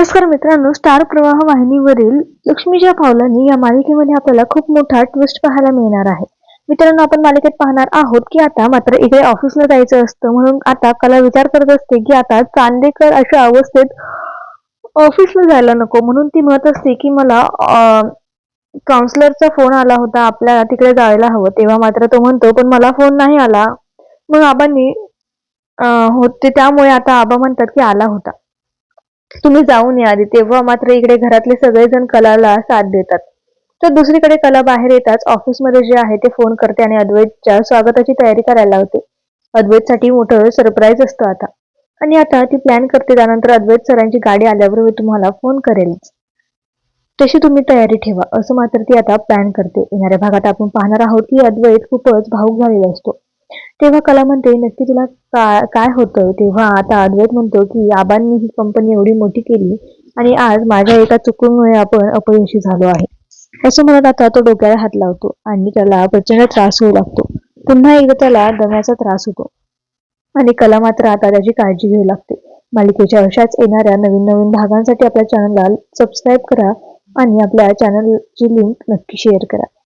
नमस्कार मित्रांनो स्टार प्रवाह वाहिनीवरील लक्ष्मीच्या पावलांनी या मालिकेमध्ये आपल्याला खूप मोठा ट्विस्ट पाहायला मिळणार आहे. मित्रांनो आपण मालिकेत पाहणार आहोत की आता मात्र इकडे ऑफिसला जायचं असतं. म्हणून आता कला विचार करत असते की आता चांदेकर अशा अवस्थेत ऑफिसला जायला नको. म्हणून ती म्हणत असते की मला काउन्सिलरचा फोन आला होता. आपल्याला तिकडे जायला हवं. तेव्हा मात्र तो म्हणतो पण मला फोन नाही आला. मग आबांनी होते त्यामुळे आता आबा म्हणतात की आला होता. तुम्ही जाऊन या आधी. तेव्हा मात्र इकडे घरातले सगळेजण कलाला साथ देतात. तर दुसरीकडे कला बाहेर येताच ऑफिसमध्ये जे आहे ते फोन करते आणि अद्वैतच्या स्वागताची तयारी करायला लावते. अद्वैतसाठी मोठं सरप्राईज असतं आता. आणि आता ती प्लॅन करते त्यानंतर अद्वैत सरांची गाडी आल्यावर मी तुम्हाला फोन करेल. तशी तुम्ही तयारी ठेवा असं मात्र ती आता प्लॅन करते. येणाऱ्या भागात आपण पाहणार आहोत की अद्वैत खूपच भाऊक झालेला असतो. तेव्हा कला म्हणते नक्की तुला का- काय होतं? तेव्हा आता अद्वैत म्हणतो की आबांनी ही कंपनी एवढी मोठी केली आणि आज माझ्या एका चुकीमुळे आपण अपयशी झालो आहे. असं म्हणत आता तो डोक्याला हात लावतो आणि त्याला प्रचंड त्रास होऊ लागतो. पुन्हा एकदा त्याला दम्याचा त्रास होतो. आणि कला मात्र आता त्याची काळजी घेऊ लागते. मालिकेच्या अशाच येणाऱ्या नवीन नवीन भागांसाठी आपल्या चॅनलला सबस्क्राईब करा आणि आपल्या चॅनलची लिंक नक्की शेअर करा.